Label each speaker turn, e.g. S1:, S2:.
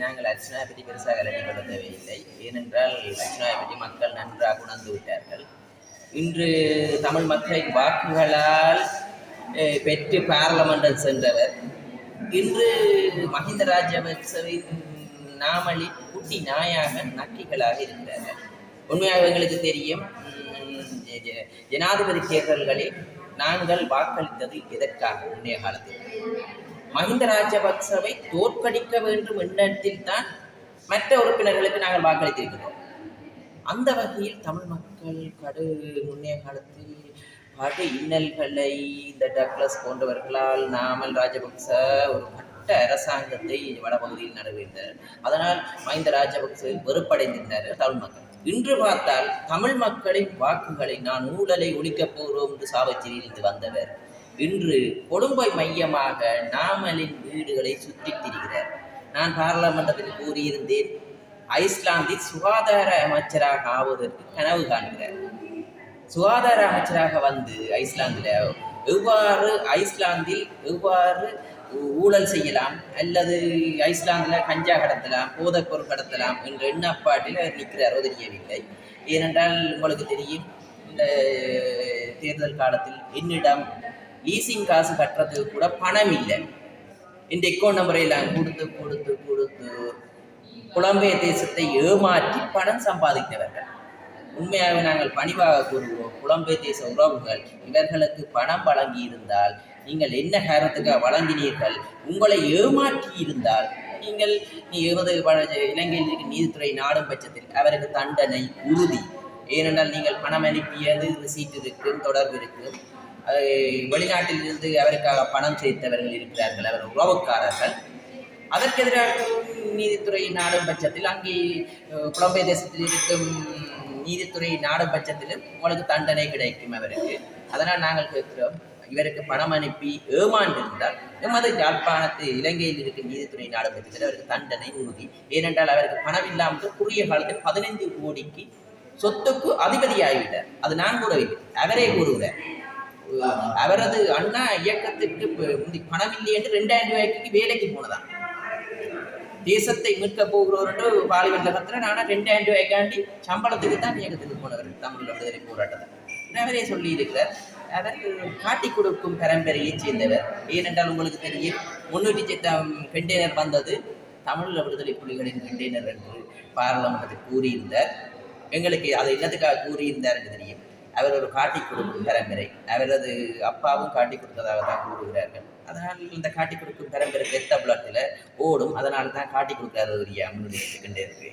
S1: நாங்கள் அர்ச்சனாவை பற்றி பெருசாக கலட்டிக்கொள்ள தேவையில்லை. ஏனென்றால் அர்ச்சனாவை பற்றி மக்கள் நன்றாக உணர்ந்து விட்டார்கள். இன்று தமிழ் மக்களின் வாக்குகளால் பெற்று பாராளுமன்றம் சென்றவர். இன்று மஹிந்த ராஜபக்சவின் நாமலில் குட்டி நாயாக நக்கிகளாக இருக்கிறார்கள். உண்மையாக எங்களுக்கு தெரியும் உம், ஜனாதிபதி தேர்தல்களில் நாங்கள் வாக்களித்தது எதற்காக? முன்னைய காலத்தில். மஹிந்த ராஜபக்சவை தோற்கடிக்க வேண்டும் எண்ணத்தில் தான் மற்ற உறுப்பினர்களுக்கு நாங்கள் வாக்களித்திருக்கிறோம். அந்த வகையில் தமிழ் மக்கள் கடு முன்னைய காலத்தில் படு இன்னல்களை இந்த டக்ளஸ் போன்றவர்களால் நாமல் ராஜபக்ச ஒரு பட்ட அரசாங்கத்தை வடபகுதியில் நடைபெற்றார் அதனால் மஹிந்த ராஜபக்சவை வெறுப்படைந்திருந்தார் தமிழ் மக்கள். இன்று பார்த்தால் தமிழ் மக்களின் வாக்குகளை நான் ஊழலை ஒழிக்கப் போகிறோம் என்று சாவச்சேரியிலிருந்து வந்தவர். இன்று கொழும்பை மையமாக நாமலின் வீடுகளை சுற்றித் திரிகிறார். நான் பாராளுமன்றத்தில் கூறியிருந்தேன் ஐஸ்லாந்தில் சுகாதார அமைச்சராக ஆவதற்கு கனவு காண்கிறார். சுகாதார அமைச்சராக வந்து ஐஸ்லாந்தில் எவ்வாறு ஐஸ்லாந்தில் எவ்வாறு ஊழல் செய்யலாம் அல்லது ஐஸ்லாந்தில் கஞ்சா கடத்தலாம் போதைப்பொருள் கடத்தலாம் என்ற எண்ணப்பாட்டில் அவர் நிற்கிறாரோ தெரியவில்லை ஏனென்றால் உங்களுக்கு தெரியும் இந்த தேர்தல் காலத்தில் என்னிடம் லீசிங் காசு கட்டுறதுக்கு கூட பணம் இல்லை. இந்த எக்கௌண்ட் நம்பரை எல்லாம் கொடுத்து கொடுத்து கொடுத்து புலம்பெயர் தேசத்தை ஏமாற்றி பணம் சம்பாதித்தவர்கள். உண்மையாக நாங்கள் பணிவாக கூறுவோம் புலம்பெயர் தேச உறவுகள் இவர்களுக்கு பணம் வழங்கி இருந்தால் நீங்கள் என்ன காரணத்துக்காக வழங்கினீர்கள்? உங்களை ஏமாற்றி இருந்தால் நீங்கள் நீ இருபது இலங்கையில் இருக்கும் நீதித்துறை நாடும் பட்சத்தில் அவருக்கு தண்டனை உறுதி. ஏனென்றால் நீங்கள் பணம் அனுப்பியது ரிசீட் இருக்கும் தொடர்பு இருக்கும் வெளிநாட்டிலிருந்து அவருக்காக பணம் சேர்த்தவர்கள் இருக்கிறார்கள் அவர் உறவுக்காரர்கள். அதற்கு எதிராக நீதித்துறை நாடும் பட்சத்தில் அங்கே அஹ், புலம்பெயர் தேசத்தில் இருக்கும் நீதித்துறை நாடும் பட்சத்திலும் உங்களுக்கு தண்டனை கிடைக்கும் அவருக்கு. அதனால் நாங்கள் கேட்கிறோம் இவருக்கு பணம் அனுப்பி ஏமாண்டிருந்தால் எமது யாழ்ப்பாணத்து இலங்கையில் இருக்கும் நீதித்துறை நாடும் பட்சத்தில் அவருக்கு தண்டனை உறுதி. ஏனென்றால் அவருக்கு பணம் இல்லாமல் குறுகிய காலத்தில் பதினைந்து கோடிக்கு சொத்துக்கு அதிபதியாகிவிட்டார். அது நான் கூறவில்லை அவரே கூறுகிறார். அவரது அண்ணா இயக்கத்திற்கு பணம் இல்லை என்று ரெண்டாயிரம் ரூபாய்க்கு வேலைக்கு போனதான் தேசத்தை மீட்க போகிறோர் என்று பார்லிமெண்ட்ல கத்துற ரெண்டாயிரம் ரூபாய்க்காண்டி சம்பளத்துக்கு தான் இயக்கத்துக்கு போனவர் தமிழ் விடுதலை போராட்டத்தை. அவரே சொல்லி இருக்கிறார் அவர் காட்டி கொடுக்கும் பரம்பரையைச் சேர்ந்தவர். ஏனென்றால் உங்களுக்கு தெரியும் முன்னூற்றி சட்டம் கண்டெய்னர் வந்தது. தமிழ் விடுதலை புலிகளின் கண்டெய்னர் என்று பாராளுமன்றத்தில் கூறியிருந்தார். எங்களுக்கு அதை என்னத்துக்காக கூறியிருந்தார் என்று தெரியும். அவர் ஒரு காட்டி கொடுக்கும் பரம்பரை. அவரது அப்பாவும் காட்டி கொடுத்ததாக தான் கூறுகிறார்கள். அதனால் இந்த காட்டி கொடுக்கும் பரம்பரை பெத்த புலத்தில் ஓடும். அதனால தான் காட்டி கொடுக்காத ஒரு முன்னுரிமை இருக்கு